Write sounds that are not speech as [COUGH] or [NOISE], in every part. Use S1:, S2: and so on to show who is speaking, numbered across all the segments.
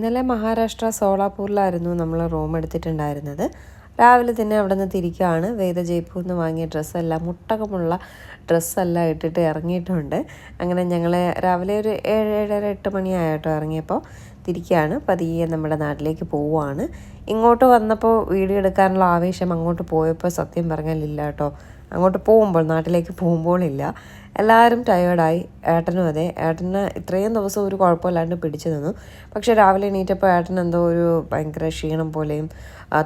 S1: ഇന്നലെ മഹാരാഷ്ട്ര സോളാപൂരിലായിരുന്നു നമ്മൾ റൂം എടുത്തിട്ടുണ്ടായിരുന്നത്. രാവിലെ തന്നെ അവിടെ നിന്ന് തിരിക്കുകയാണ് വേദ ജയ്പൂരിൽ നിന്ന് വാങ്ങിയ ഡ്രസ്സെല്ലാം മുട്ടകമുള്ള ഡ്രസ്സെല്ലാം ഇട്ടിട്ട് ഇറങ്ങിയിട്ടുണ്ട്. അങ്ങനെ ഞങ്ങൾ രാവിലെ ഒരു ഏഴ് ഏഴര എട്ട് മണിയായിട്ടോ ഇറങ്ങിയപ്പോൾ തിരിക്കുകയാണ് പതിയെ നമ്മുടെ നാട്ടിലേക്ക് പോവുകയാണ് ഇങ്ങോട്ട് വന്നപ്പോൾ വീഡിയോ എടുക്കാനുള്ള ആവേശം അങ്ങോട്ട് പോയപ്പോൾ സത്യം പറഞ്ഞാൽ ഇല്ല കേട്ടോ. അങ്ങോട്ട് പോകുമ്പോൾ നാട്ടിലേക്ക് പോകുമ്പോഴില്ല എല്ലാവരും ടയേർഡായി ഏട്ടനും അതെ. ഏട്ടന് ഇത്രയും ദിവസം ഒരു കുഴപ്പമില്ലാണ്ട് പിടിച്ചു നിന്നു. പക്ഷേ രാവിലെ എണീറ്റപ്പോൾ ഏട്ടൻ എന്തോ ഒരു ഭയങ്കര ക്ഷീണം പോലെയും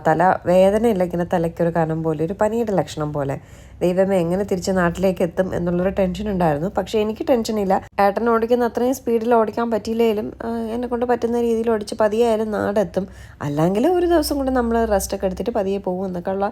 S1: തല വേദനയില്ല ഇങ്ങനെ തലയ്ക്കൊരു കനം പോലെ ഒരു പനിയുടെ ലക്ഷണം പോലെ. ദൈവമേ എങ്ങനെ തിരിച്ച് നാട്ടിലേക്ക് എത്തും എന്നുള്ളൊരു ടെൻഷൻ ഉണ്ടായിരുന്നു. പക്ഷേ എനിക്ക് ടെൻഷനില്ല ഏട്ടൻ ഓടിക്കുന്ന അത്രയും സ്പീഡിൽ ഓടിക്കാൻ പറ്റിയില്ലെങ്കിലും എന്നെ കൊണ്ട് പറ്റുന്ന രീതിയിൽ ഓടിച്ച് പതിയായാലും നാടെത്തും. അല്ലെങ്കിൽ ഒരു ദിവസം കൊണ്ട് നമ്മൾ റെസ്റ്റൊക്കെ എടുത്തിട്ട് പതിയെ പോകും എന്നൊക്കെയുള്ള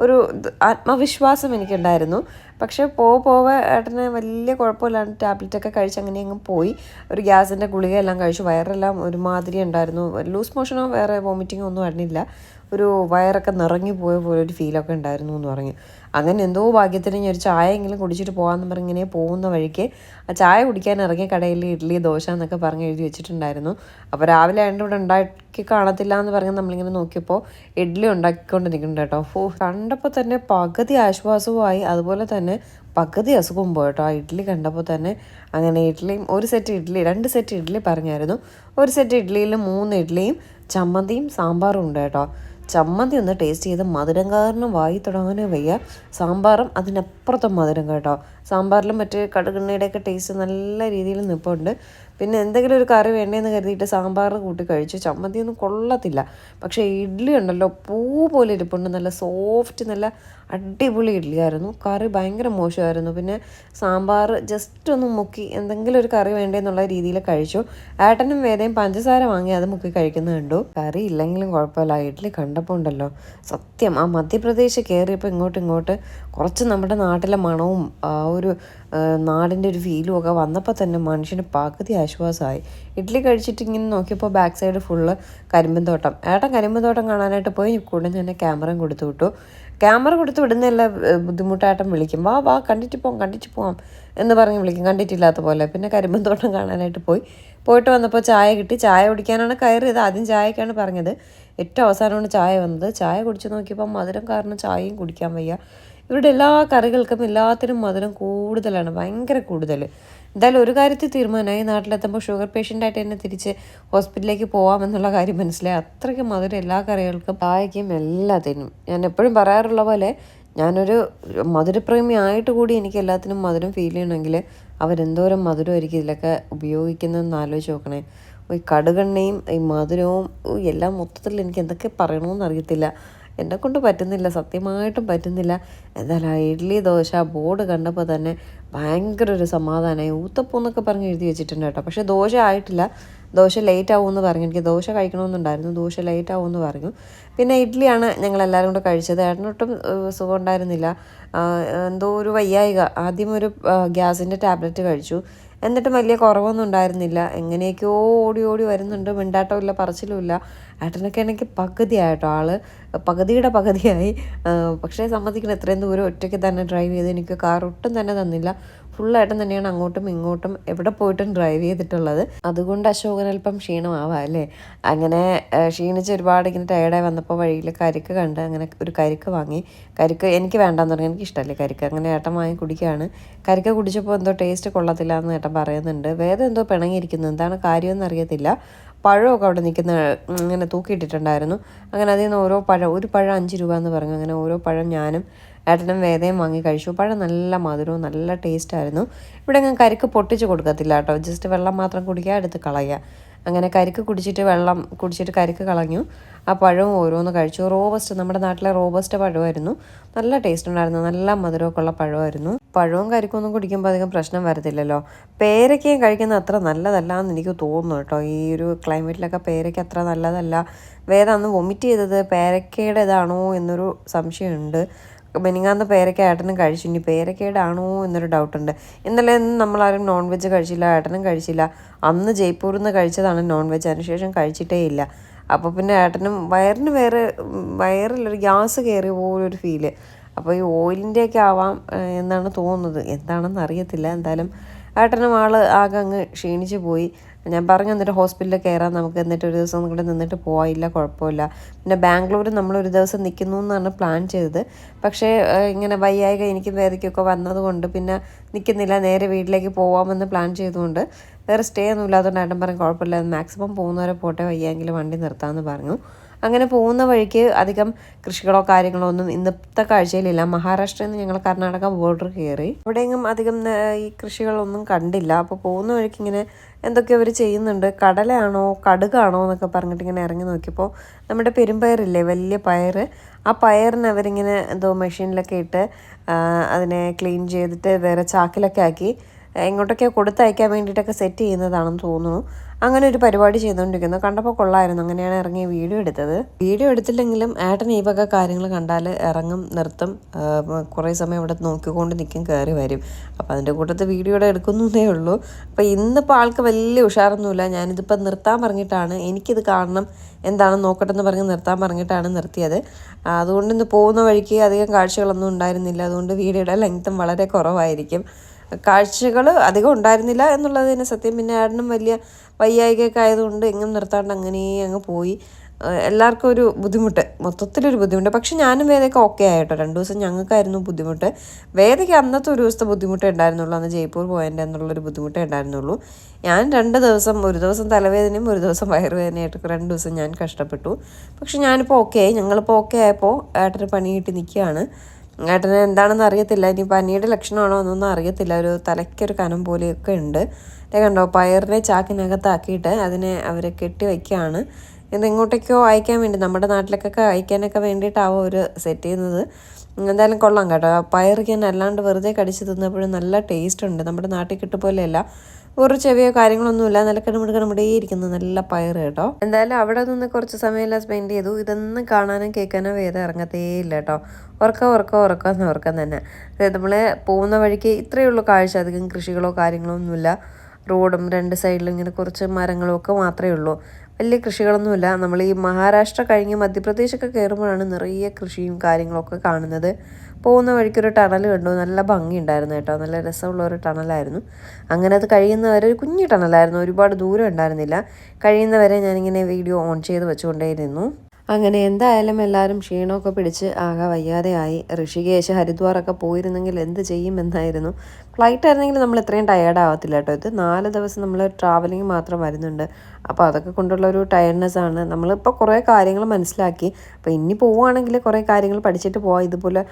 S1: ഒരു ആത്മവിശ്വാസം എനിക്കുണ്ടായിരുന്നു. പക്ഷേ പോവ പോവ ഏട്ടന് വലിയ കുഴപ്പമില്ലാണ്ട് ടാബ്ലറ്റൊക്കെ കഴിച്ച് അങ്ങനെ അങ്ങ് പോയി. ഒരു ഗ്യാസിന്റെ ഗുളികയെല്ലാം കഴിച്ചു വയറെല്ലാം ഒരുമാതിരി ഉണ്ടായിരുന്നു. ലൂസ് മോഷനോ വേറെ വോമിറ്റിങ്ങോ ഒന്നും ആയിരുന്നില്ല. ഒരു വയറൊക്കെ നിറഞ്ഞു പോയ പോലെ ഒരു ഫീലൊക്കെ ഉണ്ടായിരുന്നു എന്ന് പറഞ്ഞു. അങ്ങനെ എന്തോ ഭാഗ്യത്തിന് ഞാൻ ഒരു ചായ എങ്കിലും കുടിച്ചിട്ട് പോകാമെന്ന് പറഞ്ഞ് ഇങ്ങനെ പോകുന്ന വഴിക്ക് ആ ചായ കുടിക്കാൻ ഇറങ്ങിയ കടയിൽ ഇഡ്ഡലി ദോശ എന്നൊക്കെ പറഞ്ഞ് എഴുതി വെച്ചിട്ടുണ്ടായിരുന്നു. അപ്പോൾ രാവിലെ ആയതുകൊണ്ട് ഇവിടെ ഉണ്ടാക്കി കാണത്തില്ല എന്ന് പറഞ്ഞ് നമ്മളിങ്ങനെ നോക്കിയപ്പോൾ ഇഡ്ഡലി ഉണ്ടാക്കിക്കൊണ്ട് നിൽക്കുന്നുണ്ട് കേട്ടോ. ഓ കണ്ടപ്പോൾ തന്നെ പകുതി ആശ്വാസവുമായി അതുപോലെ തന്നെ പകുതി അസുഖവും പോയി കേട്ടോ. ആ ഇഡ്ഡലി കണ്ടപ്പോൾ തന്നെ അങ്ങനെ ഇഡ്ഡലിയും ഒരു സെറ്റ് ഇഡ്ഡലി രണ്ട് സെറ്റ് ഇഡ്ഡലി പറഞ്ഞായിരുന്നു. ഒരു സെറ്റ് ഇഡ്ഡലിയിൽ മൂന്ന് ഇഡ്ഡലിയും ചമ്മന്തിയും സാമ്പാറും ഉണ്ട് കേട്ടോ. ചമ്മന്തി ഒന്ന് ടേസ്റ്റ് ചെയ്ത് മധുരം കാരണം വായി തുടങ്ങാനേ വയ്യ. സാമ്പാറും അതിനപ്പുറത്തെ മധുരം കേട്ടോ. സാമ്പാറിലും മറ്റേ കടുകെണ്ണയുടെയൊക്കെ ടേസ്റ്റ് നല്ല രീതിയിൽ നിൽപ്പുണ്ട് പിന്നെ എന്തെങ്കിലും ഒരു കറി വേണ്ടേന്ന് കരുതിയിട്ട് സാമ്പാർ കൂട്ടി കഴിച്ചു ചമ്മന്തി ഒന്നും കൊള്ളത്തില്ല. പക്ഷേ ഇഡ്ഡലി ഉണ്ടല്ലോ പൂ പോലെ ഇരിപ്പുണ്ട്. നല്ല സോഫ്റ്റ് നല്ല അടിപൊളി ഇഡ്ഡലിയായിരുന്നു കറി ഭയങ്കര മോശമായിരുന്നു. പിന്നെ സാമ്പാർ ജസ്റ്റ് ഒന്ന് മുക്കി എന്തെങ്കിലും ഒരു കറി വേണ്ടേന്നുള്ള രീതിയിൽ കഴിച്ചു. ഏട്ടനും വേദയും പഞ്ചസാര വാങ്ങി അത് മുക്കി കഴിക്കുന്നത് കണ്ടു. കറി ഇല്ലെങ്കിലും കുഴപ്പമില്ല. ഇഡ്ഡലി കണ്ടപ്പോൾ ഉണ്ടല്ലോ. സത്യം ആ മധ്യപ്രദേശ് കയറിയപ്പോൾ ഇങ്ങോട്ട് ഇങ്ങോട്ട് കുറച്ച് നമ്മുടെ നാട്ടിലെ മണവും ആ ഒരു നാടിന്റെ ഒരു ഫീലും ഒക്കെ വന്നപ്പോൾ തന്നെ മനുഷ്യന് പകുതി ആശ്വാസമായി. ഇഡ്ഡലി കഴിച്ചിട്ട് ഇങ്ങനെ നോക്കിയപ്പോൾ ബാക്ക് സൈഡ് ഫുള്ള് കരിമ്പൻ തോട്ടം ഏട്ടൻ കരിമ്പൻ തോട്ടം കാണാനായിട്ട് പോയി കൂടെ തന്നെ ക്യാമറയും കൊടുത്തു വിട്ടു. ക്യാമറ കൊടുത്ത് വിടുന്നതല്ല ബുദ്ധിമുട്ടായിട്ടും വിളിക്കും. വാ വാ കണ്ടിട്ട് പോകാം കണ്ടിട്ട് പോകാം എന്ന് പറഞ്ഞ് വിളിക്കും. കണ്ടിട്ടില്ലാത്ത പോലെ. പിന്നെ കരിമ്പൻ തോട്ടം കാണാനായിട്ട് പോയി. പോയിട്ട് വന്നപ്പോൾ ചായ കിട്ടി. ചായ കുടിക്കാനാണ് കയറിയത്. ആദ്യം ചായക്കാണ് പറഞ്ഞത്. ഏറ്റവും അവസാനമാണ് ചായ വന്നത്. ചായ കുടിച്ച് നോക്കിയപ്പോൾ മധുരം കാരണം ചായയും കുടിക്കാൻ വയ്യ. ഇവരുടെ എല്ലാ കറികൾക്കും എല്ലാത്തിനും മധുരം കൂടുതലാണ് ഭയങ്കര കൂടുതൽ. എന്തായാലും ഒരു കാര്യത്തിൽ തീരുമാനമായി. നാട്ടിലെത്തുമ്പോൾ ഷുഗർ പേഷ്യന്റായിട്ട് തന്നെ തിരിച്ച് ഹോസ്പിറ്റലിലേക്ക് പോകാമെന്നുള്ള കാര്യം മനസ്സിലായി. അത്രയ്ക്ക് മധുരം എല്ലാ കറികൾക്കും ചായക്കും എല്ലാത്തിനും. ഞാൻ എപ്പോഴും പറയാറുള്ള പോലെ ഞാനൊരു മധുരപ്രേമി ആയിട്ട് കൂടി എനിക്ക് എല്ലാത്തിനും മധുരം ഫീൽ ചെയ്യണമെങ്കിൽ അവരെന്തോരം മധുരമായിരിക്കും ഇതിലൊക്കെ ഉപയോഗിക്കുന്നതെന്ന് ആലോചിച്ച് നോക്കണേ. ഈ കടുകെണ്ണയും ഈ മധുരവും എല്ലാം മൊത്തത്തിൽ എനിക്ക് എന്തൊക്കെ പറയണമെന്ന് അറിയത്തില്ല. എന്നെ കൊണ്ട് പറ്റുന്നില്ല സത്യമായിട്ടും പറ്റുന്നില്ല. എന്തായാലും ആ ഇഡ്ഡലി ദോശ ബോർഡ് കണ്ടപ്പോൾ തന്നെ ഭയങ്കര ഒരു സമാധാനമായി ഊത്തപ്പം എന്നൊക്കെ പറഞ്ഞ് എഴുതി വെച്ചിട്ടുണ്ട് കേട്ടോ. പക്ഷേ ദോശ ആയിട്ടില്ല. ദോശ ലേറ്റ് ആവുമെന്ന് പറഞ്ഞു. എനിക്ക് ദോശ കഴിക്കണമെന്നുണ്ടായിരുന്നു. ദോശ ലേറ്റ് ആവുമെന്ന് പറഞ്ഞു. പിന്നെ ഇഡ്ഡലിയാണ് ഞങ്ങൾ എല്ലാവരും കൂടെ കഴിച്ചത്. ഏട്ടനൊട്ടും സുഖം ഉണ്ടായിരുന്നില്ല എന്തോ ഒരു വയ്യായിക. ആദ്യം ഒരു ഗ്യാസിന്റെ ടാബ്ലറ്റ് കഴിച്ചു. എന്നിട്ടും വലിയ കുറവൊന്നും ഉണ്ടായിരുന്നില്ല. എങ്ങനെയൊക്കെയോ ഓടി ഓടി വരുന്നുണ്ട്. മിണ്ടാട്ടമില്ല പറച്ചിലുമില്ല. ഏട്ടനൊക്കെ ആണെങ്കിൽ പകുതിയായിട്ടോ. ആൾ പകുതിയുടെ പകുതിയായി. പക്ഷേ സമ്മതിക്കണം ഇത്രയും ദൂരം ഒറ്റയ്ക്ക് തന്നെ ഡ്രൈവ് ചെയ്ത് എനിക്ക് കാർ ഒട്ടും തന്നെ തന്നില്ല. ഫുള്ളായിട്ടും തന്നെയാണ് അങ്ങോട്ടും ഇങ്ങോട്ടും എവിടെ പോയിട്ടും ഡ്രൈവ് ചെയ്തിട്ടുള്ളത്. അതുകൊണ്ട് അശോകൻ അല്പം ക്ഷീണമാവാം അല്ലേ? അങ്ങനെ ക്ഷീണിച്ച് ഒരുപാട് ഇങ്ങനെ ടയർഡായി വന്നപ്പോൾ വഴിയിൽ കരിക്ക് കണ്ട് അങ്ങനെ ഒരു കരിക്ക് വാങ്ങി. കരിക്ക് എനിക്ക് വേണ്ടാന്ന് പറഞ്ഞു. എനിക്ക് ഇഷ്ടമല്ലേ കരിക്ക്? അങ്ങനെ ഏട്ടൻ വാങ്ങി കുടിക്കുകയാണ്. കരിക്ക് കുടിച്ചപ്പോൾ എന്തോ ടേസ്റ്റ് കൊള്ളത്തില്ല എന്ന് ഏട്ടൻ പറയുന്നുണ്ട്. വേദം എന്തോ പിണങ്ങിയിരിക്കുന്നു. എന്താണ് കാര്യമെന്ന് അറിയത്തില്ല പഴമൊക്കെ അവിടെ നിൽക്കുന്ന ഇങ്ങനെ തൂക്കിയിട്ടിട്ടുണ്ടായിരുന്നു. അങ്ങനെ അതിൽ നിന്ന് ഓരോ പഴം ഒരു പഴം അഞ്ച് രൂപ എന്ന് പറഞ്ഞു. അങ്ങനെ ഓരോ പഴം ഞാനും ഏട്ടനും വേദയും വാങ്ങി കഴിച്ചു. പഴം നല്ല മധുരവും നല്ല ടേസ്റ്റായിരുന്നു ഇവിടെ ഞാൻ കരിക്ക് പൊട്ടിച്ച് കൊടുക്കത്തില്ല കേട്ടോ. ജസ്റ്റ് വെള്ളം മാത്രം കുടിക്കുക എടുത്ത് കളയുക. അങ്ങനെ കരിക്ക് കുടിച്ചിട്ട് വെള്ളം കുടിച്ചിട്ട് കരിക്ക് കളഞ്ഞു. ആ പഴവും ഓരോന്ന് കഴിച്ചു. റോബസ്റ്റ് നമ്മുടെ നാട്ടിലെ റോബസ്റ്റ് പഴമായിരുന്നു. നല്ല ടേസ്റ്റ് ഉണ്ടായിരുന്നു. നല്ല മധുരമൊക്കെ ഉള്ള പഴമായിരുന്നു. പഴവും കരിക്കൊന്നും കുടിക്കുമ്പോൾ അധികം പ്രശ്നം വരത്തില്ലല്ലോ. പേരക്കയും കഴിക്കുന്നത് അത്ര നല്ലതല്ല എന്ന് എനിക്ക് തോന്നുന്നു കേട്ടോ. ഈ ഒരു ക്ലൈമറ്റിലൊക്കെ പേരയ്ക്ക അത്ര നല്ലതല്ല. വേറെ അന്ന് വൊമിറ്റ് ചെയ്തത് പേരയ്ക്കയുടെ ഇതാണോ എന്നൊരു സംശയമുണ്ട്. മെനിങ്ങാന്ന് പേരക്ക ഏട്ടനും കഴിച്ചു. ഇനി പേരയ്ക്കയുടെ ആണോ എന്നൊരു ഡൗട്ടുണ്ട് ഇന്നലെ നമ്മളാരും നോൺ വെജ് കഴിച്ചില്ല ഏട്ടനും കഴിച്ചില്ല. അന്ന് ജയ്പൂരിൽ നിന്ന് കഴിച്ചതാണ് നോൺ വെജ് അതിനുശേഷം കഴിച്ചിട്ടേ ഇല്ല. അപ്പോൾ പിന്നെ ഏട്ടനും വയറിന് വേറെ വയറിലൊരു ഗ്യാസ് കയറിയ പോലൊരു ഫീൽ അപ്പോൾ ഈ ഓയിലിന്റെയൊക്കെ ആവാം എന്നാണ് തോന്നുന്നത്. എന്താണെന്ന് അറിയത്തില്ല. എന്തായാലും ഏട്ടനും ആൾ ആകെ അങ്ങ് ക്ഷീണിച്ച് പോയി. ഞാൻ പറഞ്ഞു എന്നിട്ട് ഹോസ്പിറ്റലിൽ കയറാം. നമുക്ക് എന്നിട്ട് ഒരു ദിവസം കൂടെ നിന്നിട്ട് പോയില്ല കുഴപ്പമില്ല. പിന്നെ ബാംഗ്ലൂർ നമ്മൾ ഒരു ദിവസം നിൽക്കുന്നു എന്നാണ് പ്ലാൻ ചെയ്തത്. പക്ഷേ ഇങ്ങനെ വയ്യായിക എനിക്ക് വേദയ്ക്കൊക്കെ വന്നതുകൊണ്ട് പിന്നെ നിൽക്കുന്നില്ല. നേരെ വീട്ടിലേക്ക് പോവാമെന്ന് പ്ലാൻ ചെയ്തുകൊണ്ട് വേറെ സ്റ്റേ ഒന്നും ഇല്ലാത്തതുകൊണ്ട് ഏട്ടൻ പറഞ്ഞു കുഴപ്പമില്ല. മാക്സിമം പോകുന്നവരെ പോട്ടെ. വയ്യെങ്കിൽ വണ്ടി നിർത്താമെന്ന് പറഞ്ഞു. അങ്ങനെ പോകുന്ന വഴിക്ക് അധികം കൃഷികളോ കാര്യങ്ങളോ ഒന്നും ഇന്നത്തെ കാഴ്ചയിലില്ല. മഹാരാഷ്ട്രയിൽ നിന്ന് ഞങ്ങൾ കർണാടക ബോർഡർ കയറി. അവിടെയെങ്കിലും അധികം ഈ കൃഷികളൊന്നും കണ്ടില്ല. അപ്പോൾ പോകുന്ന വഴിക്ക് ഇങ്ങനെ എന്തൊക്കെയോ അവർ ചെയ്യുന്നുണ്ട്. കടലയാണോ കടുകാണോ എന്നൊക്കെ പറഞ്ഞിട്ട് ഇങ്ങനെ ഇറങ്ങി നോക്കിയപ്പോൾ നമ്മുടെ പെരുമ്പയറില്ലേ വലിയ പയർ ആ പയറിന് അവരിങ്ങനെ എന്തോ മെഷീനിലൊക്കെ ഇട്ട് അതിനെ ക്ലീൻ ചെയ്തിട്ട് വേറെ ചാക്കിലൊക്കെ ആക്കി എങ്ങോട്ടൊക്കെ കൊടുത്തയക്കാൻ വേണ്ടിയിട്ടൊക്കെ സെറ്റ് ചെയ്യുന്നതാണെന്ന് തോന്നുന്നു. അങ്ങനെ ഒരു പരിപാടി ചെയ്തുകൊണ്ടിരിക്കുന്നു. കണ്ടപ്പോൾ കൊള്ളായിരുന്നു. അങ്ങനെയാണ് ഇറങ്ങി വീഡിയോ എടുത്തത്. വീഡിയോ എടുത്തില്ലെങ്കിലും ഏട്ടൻ ഈ വക കാര്യങ്ങൾ കണ്ടാൽ ഇറങ്ങും നിർത്തും. കുറേ സമയം ഇവിടെ നോക്കിക്കൊണ്ട് നിൽക്കും കയറി വരും. അപ്പോൾ അതിന്റെ കൂട്ടത്തിൽ വീഡിയോ ഇവിടെ എടുക്കുന്നതേ ഉള്ളൂ. അപ്പോൾ ഇന്നിപ്പോൾ ആൾക്ക് വലിയ ഉഷാറൊന്നുമില്ല. ഞാനിതിപ്പോൾ നിർത്താൻ പറഞ്ഞിട്ടാണ്. എനിക്കിത് കാണണം എന്താണ് നോക്കട്ടെ എന്ന് പറഞ്ഞ് നിർത്താൻ പറഞ്ഞിട്ടാണ് നിർത്തിയത്. അതുകൊണ്ട് ഇന്ന് പോകുന്ന വഴിക്ക് അധികം കാഴ്ചകളൊന്നും ഉണ്ടായിരുന്നില്ല. അതുകൊണ്ട് വീഡിയോയുടെ ലെങ്ത്തും വളരെ കുറവായിരിക്കും. കാഴ്ചകൾ അധികം ഉണ്ടായിരുന്നില്ല എന്നുള്ളതിന് സത്യം. പിന്നെ ആടിനും വലിയ വയ്യായികയൊക്കെ ആയതുകൊണ്ട് എങ്ങും നിർത്താണ്ട് അങ്ങനെ അങ്ങ് പോയി. എല്ലാവർക്കും ഒരു ബുദ്ധിമുട്ട്. മൊത്തത്തിലൊരു ബുദ്ധിമുട്ട്. പക്ഷെ ഞാനും വേദയൊക്കെ ഓക്കെ ആയിട്ടോ. രണ്ട് ദിവസം ഞങ്ങൾക്കായിരുന്നു ബുദ്ധിമുട്ട്. വേദയ്ക്ക് അന്നത്തെ ഒരു ദിവസത്തെ ബുദ്ധിമുട്ടേ ഉണ്ടായിരുന്നുള്ളൂ. അന്ന് ജയ്പൂർ പോയതിന്റെ എന്നുള്ളൊരു ബുദ്ധിമുട്ടേ ഉണ്ടായിരുന്നുള്ളൂ. ഞാൻ രണ്ട് ദിവസം ഒരു ദിവസം തലവേദനയും ഒരു ദിവസം വയറുവേദനയായിട്ട് രണ്ട് ദിവസം ഞാൻ കഷ്ടപ്പെട്ടു. പക്ഷെ ഞാനിപ്പോൾ ഓക്കെ ആയി. ഞങ്ങളിപ്പോൾ ഓക്കെ ആയപ്പോൾ ഏട്ടന് പണി കിട്ടി നിൽക്കുകയാണ്. ഏട്ടന് എന്താണെന്ന് അറിയത്തില്ല. ഇനി പനിയുടെ ലക്ഷണമാണോ എന്നൊന്നും അറിയത്തില്ല. ഒരു തലയ്ക്കൊരു കനം പോലെയൊക്കെ ഉണ്ട്. കണ്ടോ പയറിനെ ചാക്കിനകത്താക്കിയിട്ട് അതിനെ അവർ കെട്ടി വയ്ക്കുകയാണ്. ഇത് എങ്ങോട്ടേക്കോ അയക്കാൻ വേണ്ടി നമ്മുടെ നാട്ടിലേക്കൊക്കെ അയക്കാനൊക്കെ വേണ്ടിയിട്ടാവും അവർ സെറ്റ് ചെയ്യുന്നത്. എന്തായാലും കൊള്ളാം കേട്ടോ. പയർ ഞാൻ അല്ലാണ്ട് വെറുതെ കടിച്ച് തിന്നപ്പോഴും നല്ല ടേസ്റ്റ് ഉണ്ട്. നമ്മുടെ നാട്ടിൽ കിട്ടും പോലെയല്ല. ഒരു ചെവിയോ കാര്യങ്ങളൊന്നുമില്ല നല്ല കിടമിട് കിടമിടേ ഇരിക്കുന്നു. നല്ല പയർ കേട്ടോ. എന്തായാലും അവിടെ നിന്ന് കുറച്ച് സമയമെല്ലാം സ്പെൻഡ് ചെയ്തു. ഇതൊന്നും കാണാനും കേൾക്കാനോ വേദം ഇറങ്ങത്തേ ഇല്ല കേട്ടോ. ഉറക്കം ഉറക്കം ഉറക്കം ഉറക്കം തന്നെ. അതായത് നമ്മൾ പോകുന്ന വഴിക്ക് ഇത്രയേ ഉള്ളൂ കാഴ്ച. അധികം കൃഷികളോ കാര്യങ്ങളോ ഒന്നുമില്ല. റോഡും രണ്ട് സൈഡിലും ഇങ്ങനെ കുറച്ച് മരങ്ങളും ഒക്കെ മാത്രമേ ഉള്ളൂ. വലിയ കൃഷികളൊന്നുമില്ല. നമ്മൾ ഈ മഹാരാഷ്ട്ര കഴിഞ്ഞ് മധ്യപ്രദേശൊക്കെ കയറുമ്പോഴാണ് നിറയെ കൃഷിയും കാര്യങ്ങളൊക്കെ കാണുന്നത്. പോകുന്ന വഴിക്കൊരു ടണൽ കണ്ടു. നല്ല ഭംഗിയുണ്ടായിരുന്നു കേട്ടോ. നല്ല രസമുള്ള ഒരു ടണലായിരുന്നു. അങ്ങനെ അത് കഴിയുന്നവരെ ഒരു കുഞ്ഞു ടണലായിരുന്നു. ഒരുപാട് ദൂരം ഉണ്ടായിരുന്നില്ല. കഴിയുന്നവരെ ഞാനിങ്ങനെ വീഡിയോ ഓൺ ചെയ്ത് വെച്ചുകൊണ്ടേയിരുന്നു. അങ്ങനെ എന്തായാലും എല്ലാവരും ക്ഷീണമൊക്കെ പിടിച്ച് ആകെ വയ്യാതെയായി. ഋഷികേശ് ഹരിദ്വാറൊക്കെ പോയിരുന്നെങ്കിൽ എന്ത് ചെയ്യുമെന്നായിരുന്നു. ഫ്ലൈറ്റ് ആയിരുന്നെങ്കിൽ നമ്മൾ ഇത്രയും ടയേർഡ് ആവത്തില്ല കേട്ടോ. ഇത് നാല് ദിവസം നമ്മൾ ട്രാവലിംഗ് മാത്രം വരുന്നുണ്ട്. അപ്പോൾ അതൊക്കെ കൊണ്ടുള്ള ഒരു ടയർഡ്നെസ് ആണ്. നമ്മളിപ്പോൾ കുറേ കാര്യങ്ങൾ മനസ്സിലാക്കി. അപ്പോൾ ഇനി പോവുകയാണെങ്കിൽ കുറേ കാര്യങ്ങൾ പഠിച്ചിട്ട് പോവാം. ഇതുപോലെ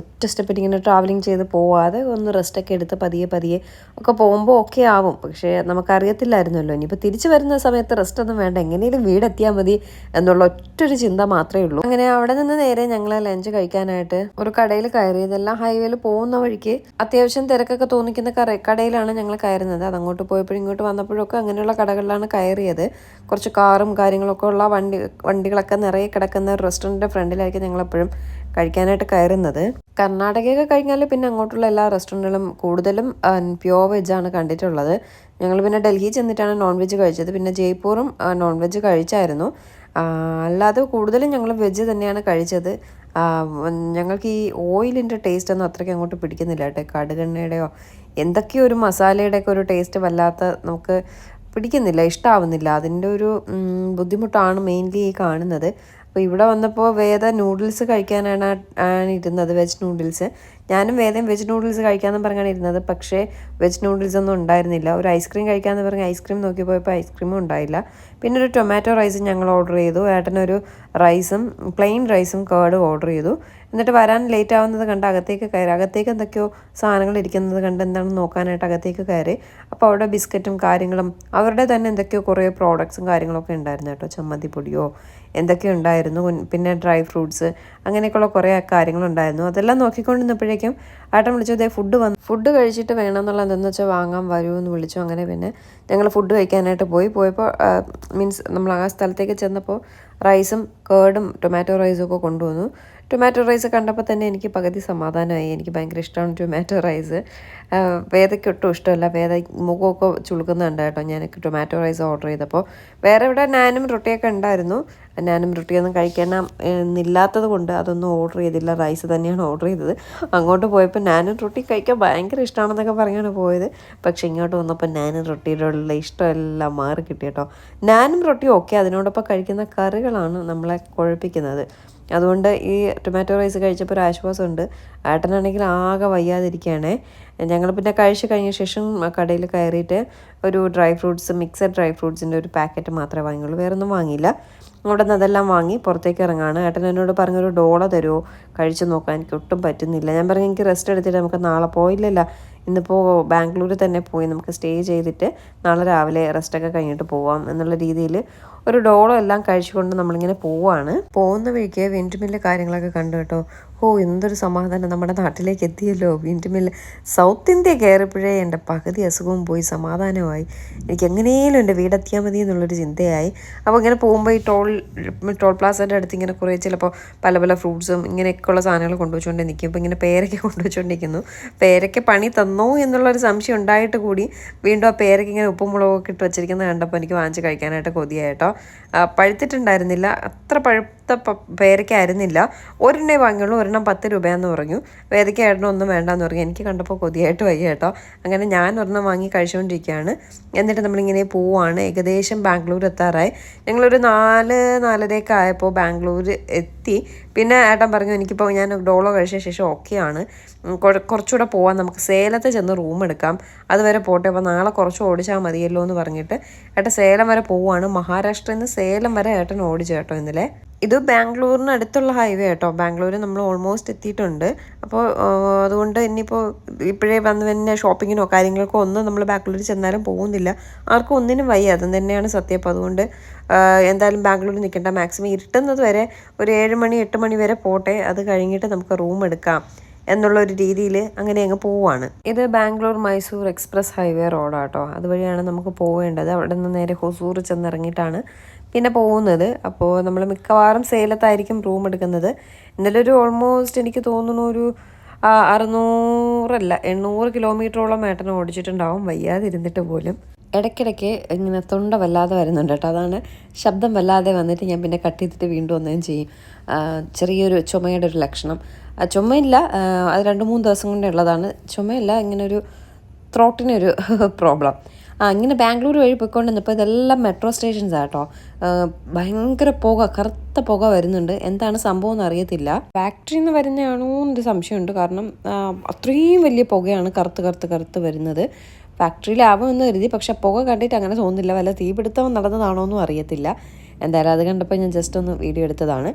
S1: ഒറ്റ സ്റ്റെപ്പിൽ ഇങ്ങനെ ട്രാവലിംഗ് ചെയ്ത് പോവാതെ ഒന്ന് റെസ്റ്റൊക്കെ എടുത്ത് പതിയെ പതിയെ ഒക്കെ പോകുമ്പോൾ ഓക്കെ ആവും. പക്ഷേ നമുക്കറിയത്തില്ലായിരുന്നല്ലോ. ഇനിയിപ്പോൾ തിരിച്ചു വരുന്ന സമയത്ത് റെസ്റ്റ് ഒന്നും വേണ്ട. എങ്ങനെയും വീടെത്തിയാൽ മതി എന്നുള്ള ഒറ്റൊരു ചിന്ത മാത്രമേ ഉള്ളൂ. അങ്ങനെ അവിടെ നിന്ന് നേരെ ഞങ്ങൾ ലഞ്ച് കഴിക്കാനായിട്ട് ഒരു കടയിൽ കയറിയതെല്ലാം ഹൈവേയിൽ പോകുന്ന വഴിക്ക് അത്യാവശ്യം തിരക്കൊക്കെ തോന്നിക്കുന്ന കടയിലാണ് ഞങ്ങൾ കയറുന്നത്. അത് അങ്ങോട്ട് പോയപ്പോഴും ഇങ്ങോട്ട് വന്നപ്പോഴൊക്കെ അങ്ങനെയുള്ള കടകളിലാണ് കയറിയത്. കുറച്ച് കാറും കാര്യങ്ങളൊക്കെ ഉള്ള വണ്ടി വണ്ടികളൊക്കെ നിറയെ കിടക്കുന്ന ഒരു റെസ്റ്റോറന്റിന്റെ ഫ്രണ്ടിലായിരിക്കും ഞങ്ങളെപ്പോഴും കഴിക്കാനായിട്ട് കയറുന്നത്. കർണാടകയൊക്കെ കഴിഞ്ഞാൽ പിന്നെ അങ്ങോട്ടുള്ള എല്ലാ റെസ്റ്റോറന്റുകളും കൂടുതലും പ്യോർ വെജാണ് കണ്ടിട്ടുള്ളത്. ഞങ്ങൾ പിന്നെ ഡൽഹി ചെന്നിട്ടാണ് നോൺ വെജ് കഴിച്ചത്. പിന്നെ ജയ്പൂറും നോൺ വെജ് കഴിച്ചായിരുന്നു. അല്ലാതെ കൂടുതലും ഞങ്ങൾ വെജ് തന്നെയാണ് കഴിച്ചത്. ഞങ്ങൾക്ക് ഈ ഓയിലിന്റെ ടേസ്റ്റ് ഒന്നും അത്രയ്ക്ക് അങ്ങോട്ട് പിടിക്കുന്നില്ല കേട്ടോ. കടുകെണ്ണയുടെയോ എന്തൊക്കെയോ ഒരു മസാലയുടെയൊക്കെ ഒരു ടേസ്റ്റ് വല്ലാത്ത നമുക്ക് പിടിക്കുന്നില്ല ഇഷ്ടമാവുന്നില്ല അതിന്റെ ഒരു ബുദ്ധിമുട്ടാണ് മെയിൻലി ഈ കാണുന്നത്. അപ്പോൾ ഇവിടെ വന്നപ്പോൾ വേദ നൂഡിൽസ് കഴിക്കാനാണ് ആണ് ഇരുന്നത് വെജ് നൂഡിൽസ് ഞാനും വേദയും വെജ് നൂഡിൽസ് കഴിക്കാമെന്ന് പറഞ്ഞാണ് ഇരുന്നത്. പക്ഷേ വെജ് നൂഡിൽസ് ഒന്നും ഉണ്ടായിരുന്നില്ല. ഒരു ഐസ്ക്രീം കഴിക്കാമെന്ന് പറഞ്ഞ് ഐസ്ക്രീം നോക്കി പോയപ്പോൾ ഐസ്ക്രീമും ഉണ്ടായില്ല. പിന്നെ ഒരു ടൊമാറ്റോ റൈസ് ഞങ്ങൾ ഓർഡർ ചെയ്തു. ഏട്ടനൊരു റൈസും പ്ലെയിൻ റൈസും കേർഡും ഓർഡർ ചെയ്തു. എന്നിട്ട് വരാൻ ലേറ്റ് ആവുന്നത് കണ്ട് അകത്തേക്ക് കയറി അകത്തേക്ക് എന്തൊക്കെയോ സാധനങ്ങൾ ഇരിക്കുന്നത് കണ്ട് എന്താണെന്ന് നോക്കാനായിട്ട് അകത്തേക്ക് കയറി. അപ്പോൾ അവിടെ ബിസ്ക്കറ്റും കാര്യങ്ങളും അവരുടെ തന്നെ എന്തൊക്കെയോ കുറേ പ്രോഡക്ട്സും കാര്യങ്ങളൊക്കെ ഉണ്ടായിരുന്നു കേട്ടോ ചമ്മന്തിപ്പൊടിയോ എന്തൊക്കെയോ ഉണ്ടായിരുന്നു പിന്നെ ഡ്രൈ ഫ്രൂട്ട്സ് അങ്ങനെയൊക്കെയുള്ള കുറേ കാര്യങ്ങളുണ്ടായിരുന്നു. അതെല്ലാം നോക്കിക്കൊണ്ടിരുന്നപ്പോഴേക്കും ആട്ടം വിളിച്ചു അതേ ഫുഡ് വന്നു ഫുഡ് കഴിച്ചിട്ട് വേണമെന്നുള്ള എന്തെന്ന് വെച്ചാൽ വാങ്ങാൻ വരൂ എന്ന് വിളിച്ചു. അങ്ങനെ പിന്നെ ഞങ്ങൾ ഫുഡ് കഴിക്കാനായിട്ട് പോയി. പോയപ്പോൾ മീൻസ് നമ്മൾ ആ സ്ഥലത്തേക്ക് ചെന്നപ്പോൾ റൈസും കേർഡും ടൊമാറ്റോ റൈസും ഒക്കെ കൊണ്ടുവന്നു. ടൊമാറ്റോ റൈസ് കണ്ടപ്പോൾ തന്നെ എനിക്ക് പകുതി സമാധാനമായി. എനിക്ക് ഭയങ്കര ഇഷ്ടമാണ് ടൊമാറ്റോ റൈസ് വേദയ്ക്ക് ഒട്ടും ഇഷ്ടമല്ല. വേദ മുഖമൊക്കെ ചുളുക്കുന്നുണ്ട് കേട്ടോ. ഞാൻ ടൊമാറ്റോ റൈസ് ഓർഡർ ചെയ്തപ്പോൾ വേറെ ഇവിടെ നാനും റൊട്ടിയൊക്കെ ഉണ്ടായിരുന്നു. നാനും റൊട്ടിയൊന്നും കഴിക്കണം എന്നില്ലാത്തത് കൊണ്ട് അതൊന്നും ഓർഡർ ചെയ്തില്ല. റൈസ് തന്നെയാണ് ഓർഡർ ചെയ്തത്. അങ്ങോട്ട് പോയപ്പോൾ നാനും റൊട്ടി കഴിക്കാൻ ഭയങ്കര ഇഷ്ടമാണെന്നൊക്കെ പറഞ്ഞാണ് പോയത്. പക്ഷേ ഇങ്ങോട്ട് വന്നപ്പോൾ നാനും റൊട്ടിയോടുള്ള ഇഷ്ടമെല്ലാം മാറി കിട്ടി കേട്ടോ. നാനും റൊട്ടി ഓക്കെ അതിനോടൊപ്പം കഴിക്കുന്ന കറികളാണ് നമ്മളെ കുഴപ്പിക്കുന്നത്. അതുകൊണ്ട് ഈ ടൊമാറ്റോ റൈസ് കഴിച്ചപ്പോൾ ഒരു ആശ്വാസമുണ്ട്. ഏട്ടനാണെങ്കിൽ ആകെ വയ്യാതിരിക്കുകയാണേ. ഞങ്ങൾ പിന്നെ കഴിച്ച് കഴിഞ്ഞ ശേഷം കടയിൽ കയറിയിട്ട് ഒരു ഡ്രൈ ഫ്രൂട്ട്സ് മിക്സഡ് ഡ്രൈ ഫ്രൂട്ട്സിന്റെ ഒരു പാക്കറ്റ് മാത്രമേ വാങ്ങിയുള്ളൂ. വേറൊന്നും വാങ്ങിയില്ല. അവിടെ നിന്ന് അതെല്ലാം വാങ്ങി പുറത്തേക്ക് ഇറങ്ങാണ്. ഏട്ടൻ എന്നോട് പറഞ്ഞൊരു ഡോള തരുമോ കഴിച്ചു നോക്കാൻ എനിക്ക് ഒട്ടും പറ്റുന്നില്ല. ഞാൻ പറഞ്ഞു എനിക്ക് റെസ്റ്റ് എടുത്തിട്ട് നമുക്ക് നാളെ പോയില്ലല്ല. ഇന്നിപ്പോൾ ബാംഗ്ലൂരിൽ തന്നെ പോയി നമുക്ക് സ്റ്റേ ചെയ്തിട്ട് നാളെ രാവിലെ റെസ്റ്റൊക്കെ കഴിഞ്ഞിട്ട് പോവാം. എന്നുള്ള രീതിയിൽ ഒരു ഡോളോ എല്ലാം കഴിച്ചുകൊണ്ട് നമ്മളിങ്ങനെ പോവാണ്. പോകുന്ന വഴിക്ക് വെന്റുമില്ല കാര്യങ്ങളൊക്കെ കണ്ടു കേട്ടോ. ഓ എന്തൊരു സമാധാനം. നമ്മുടെ നാട്ടിലേക്ക് എത്തിയല്ലോ. വീണ്ടും സൗത്ത് ഇന്ത്യ കയറിയപ്പോഴേ എന്റെ പകുതി അസുഖവും പോയി സമാധാനമായി എനിക്ക് എങ്ങനെയും എന്റെ വീടെത്തിയാൽ മതി എന്നുള്ളൊരു ചിന്തയായി. അപ്പോൾ ഇങ്ങനെ പോകുമ്പോൾ ഈ ടോൾ ടോൾ പ്ലാസയുടെ അടുത്ത് ഇങ്ങനെ കുറേ ചിലപ്പോൾ പല പല ഫ്രൂട്ട്സും ഇങ്ങനെയൊക്കെയുള്ള സാധനങ്ങൾ കൊണ്ടുവച്ചുകൊണ്ട് നിൽക്കും. അപ്പോൾ ഇങ്ങനെ പേരയ്ക്ക കൊണ്ടുവച്ചുകൊണ്ടിരിക്കുന്നു. പേരയ്ക്ക പണി തന്നോ എന്നുള്ളൊരു സംശയം ഉണ്ടായിട്ട് കൂടി വീണ്ടും ആ പേരൊക്കെ ഇങ്ങനെ ഉപ്പും മുളകൊക്കെ ഇട്ട് വെച്ചിരിക്കുന്നത് കണ്ടപ്പോൾ എനിക്ക് വാങ്ങിച്ച് കഴിക്കാനായിട്ട് കൊതിയായിട്ടോ പഴുത്തിട്ടുണ്ടായിരുന്നില്ല. അത്ര പഴുത്ത പേരയ്ക്ക ആയിരുന്നില്ല. ഒരെണ്ണേ വാങ്ങിയുള്ളൂ ഒരെണ്ണം പത്ത് രൂപയാന്ന് പറഞ്ഞു. വേദയ്ക്ക് ഏട്ടനും ഒന്നും വേണ്ടാന്ന് പറഞ്ഞു. എനിക്ക് കണ്ടപ്പോൾ കൊതിയായിട്ട് വയ്യ കേട്ടോ. അങ്ങനെ ഞാൻ ഒരെണ്ണം വാങ്ങി കഴിച്ചുകൊണ്ടിരിക്കുകയാണ്. എന്നിട്ട് നമ്മളിങ്ങനെ പോവാണ്. ഏകദേശം ബാംഗ്ലൂർ എത്താറായി. ഞങ്ങളൊരു നാല് നാലരയൊക്കെ ആയപ്പോൾ ബാംഗ്ലൂർ എത്തി. പിന്നെ ഏട്ടൻ പറഞ്ഞു എനിക്കിപ്പോൾ ഞാൻ ഡോളോ കഴിച്ച ശേഷം ഓക്കെയാണ്. കുറച്ചുകൂടെ പോവാൻ നമുക്ക് സേലത്ത് ചെന്ന് റൂം എടുക്കാം. അതുവരെ പോട്ടെ അപ്പോൾ നാളെ കുറച്ച് ഓടിച്ചാൽ മതിയല്ലോ എന്ന് പറഞ്ഞിട്ട് ഏട്ടൻ സേലം വരെ പോവുകയാണ് മഹാരാഷ്ട്രയിൽ നിന്ന് സേലം വരെ ഏട്ടൻ ഓടിച്ചു കേട്ടോ ഇന്നലെ. ഇത് ബാംഗ്ലൂരിന് അടുത്തുള്ള ഹൈവേ കേട്ടോ. ബാംഗ്ലൂർ നമ്മൾ ഓൾമോസ്റ്റ് എത്തിയിട്ടുണ്ട്. അപ്പോൾ അതുകൊണ്ട് ഇനിയിപ്പോൾ ഇപ്പോഴേ വന്ന് തന്നെ ഷോപ്പിങ്ങിനോ കാര്യങ്ങൾക്കോ ഒന്നും നമ്മൾ ബാംഗ്ലൂർ ചെന്നാലും പോകുന്നില്ല. ആർക്കും ഒന്നിനും വയ്യ. അതും തന്നെയാണ് സത്യം. അപ്പോൾ അതുകൊണ്ട് എന്തായാലും ബാംഗ്ലൂരിൽ നിൽക്കേണ്ട. മാക്സിമം ഇരുട്ടുന്നത് വരെ ഒരു ഏഴ് മണി എട്ട് മണി വരെ പോട്ടെ. അത് കഴിഞ്ഞിട്ട് നമുക്ക് റൂം എടുക്കാം. എന്നുള്ള ഒരു രീതിയിൽ അങ്ങനെ അങ്ങ് പോവാണ്. ഇത് ബാംഗ്ലൂർ മൈസൂർ എക്സ്പ്രസ് ഹൈവേ റോഡാട്ടോ. അതുവഴിയാണ് നമുക്ക് പോവേണ്ടത്. അവിടെ നിന്ന് നേരെ ഹൊസൂർ ചെന്നിറങ്ങിയിട്ടാണ് പിന്നെ പോകുന്നത്. അപ്പോൾ നമ്മൾ മിക്കവാറും സേലത്തായിരിക്കും റൂം എടുക്കുന്നത്. ഇന്നലെ ഒരു ഓൾമോസ്റ്റ് എനിക്ക് തോന്നുന്നു ഒരു അറുന്നൂറല്ല എണ്ണൂറ് കിലോമീറ്ററോളം ഏട്ടനെ ഓടിച്ചിട്ടുണ്ടാവും. വയ്യാതിരുന്നിട്ട് പോലും. ഇടയ്ക്കിടയ്ക്ക് ഇങ്ങനെ തൊണ്ട വല്ലാതെ വരുന്നുണ്ട് കേട്ടോ. അതാണ് ശബ്ദം വല്ലാതെ വന്നിട്ട് ഞാൻ പിന്നെ കട്ട് ചെയ്തിട്ട് വീണ്ടും ഒന്നും ചെയ്യും. ചെറിയൊരു ചുമയുടെ ഒരു ലക്ഷണം. ചുമയില്ല. അത് രണ്ട് മൂന്ന് ദിവസം കൊണ്ടേ ഉള്ളതാണ്. ചുമയില്ല. ഇങ്ങനൊരു ത്രോട്ടിനൊരു [LAUGHS] പ്രോബ്ലം. ആ ഇങ്ങനെ ബാംഗ്ലൂർ വഴി പോയിക്കൊണ്ടിരുന്നപ്പോൾ ഇതെല്ലാം മെട്രോ സ്റ്റേഷൻസ് ആട്ടോ ഭയങ്കര പുക കറുത്ത പുക വരുന്നുണ്ട്. എന്താണ് സംഭവം എന്ന് അറിയത്തില്ല. ഫാക്ടറിയിൽ നിന്ന് വരുന്നതാണോ എന്നൊരു സംശയമുണ്ട്. കാരണം അത്രയും വലിയ പുകയാണ് കറുത്ത് കറുത്ത് കറുത്ത് വരുന്നത്. ഫാക്ടറിയിലാവുമെന്ന് കരുതി. പക്ഷെ പുക കണ്ടിട്ട് അങ്ങനെ തോന്നുന്നില്ല. വല്ല തീപിടുത്തം നടന്നതാണോ എന്നും അറിയത്തില്ല. എന്തായാലും അത് കണ്ടപ്പോൾ ഞാൻ ജസ്റ്റ് ഒന്ന് വീഡിയോ എടുത്തതാണ്.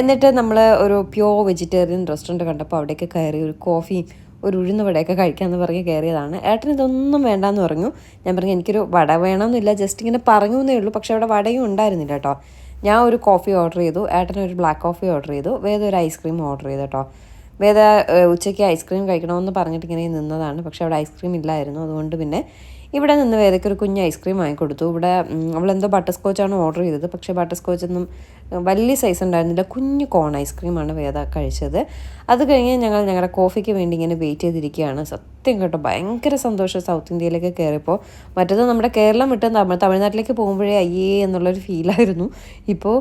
S1: എന്നിട്ട് നമ്മൾ ഒരു പ്യോർ വെജിറ്റേറിയൻ റെസ്റ്റോറന്റ് കണ്ടപ്പോൾ അവിടേക്ക് കയറി ഒരു കോഫിയും ഒരു ഉഴുന്ന് വടയൊക്കെ കഴിക്കാമെന്ന് പറഞ്ഞ് കയറിയതാണ്. ഏട്ടൻ ഇതൊന്നും വേണ്ടാന്ന് പറഞ്ഞു. ഞാൻ പറഞ്ഞു എനിക്കൊരു വട വേണമെന്നില്ല ജസ്റ്റ് ഇങ്ങനെ പറഞ്ഞു എന്നേ ഉള്ളൂ. പക്ഷേ അവിടെ വടയും ഉണ്ടായിരുന്നില്ല കേട്ടോ ഞാൻ ഒരു കോഫി ഓർഡർ ചെയ്തു. ഏട്ടൻ ഒരു ബ്ലാക്ക് കോഫി ഓർഡർ ചെയ്തു. വേദ ഒരു ഐസ്ക്രീം ഓർഡർ ചെയ്തു കേട്ടോ വേദ ഉച്ചയ്ക്ക് ഐസ്ക്രീം കഴിക്കണമെന്ന് പറഞ്ഞിട്ട് ഇങ്ങനെ നിന്നതാണ്. പക്ഷേ അവിടെ ഐസ്ക്രീം ഇല്ലായിരുന്നു. അതുകൊണ്ട് പിന്നെ ഇവിടെ നിന്ന് വേദയ്ക്ക് ഒരു കുഞ്ഞ് ഐസ്ക്രീം വാങ്ങിക്കൊടുത്തു. ഇവിടെ അവളെന്തോ ബട്ടർ സ്കോച്ചാണ് ഓർഡർ ചെയ്തത്. പക്ഷേ ബട്ടർ സ്കോച്ചൊന്നും വലിയ സൈസ് ഉണ്ടായിരുന്നില്ല. കുഞ്ഞു കോൺ ഐസ്ക്രീമാണ് വേദ കഴിച്ചത്. അത് കഴിഞ്ഞ് ഞങ്ങൾ ഞങ്ങളുടെ കോഫിക്ക് വേണ്ടി ഇങ്ങനെ വെയിറ്റ് ചെയ്തിരിക്കുകയാണ്. സത്യം കേട്ടോ ഭയങ്കര സന്തോഷം സൗത്ത് ഇന്ത്യയിലേക്ക് കയറിയപ്പോൾ. മറ്റത് നമ്മുടെ കേരളം വിട്ട് തമിഴ് തമിഴ്നാട്ടിലേക്ക് പോകുമ്പോഴേ അയ്യേ എന്നുള്ളൊരു ഫീലായിരുന്നു. ഇപ്പോൾ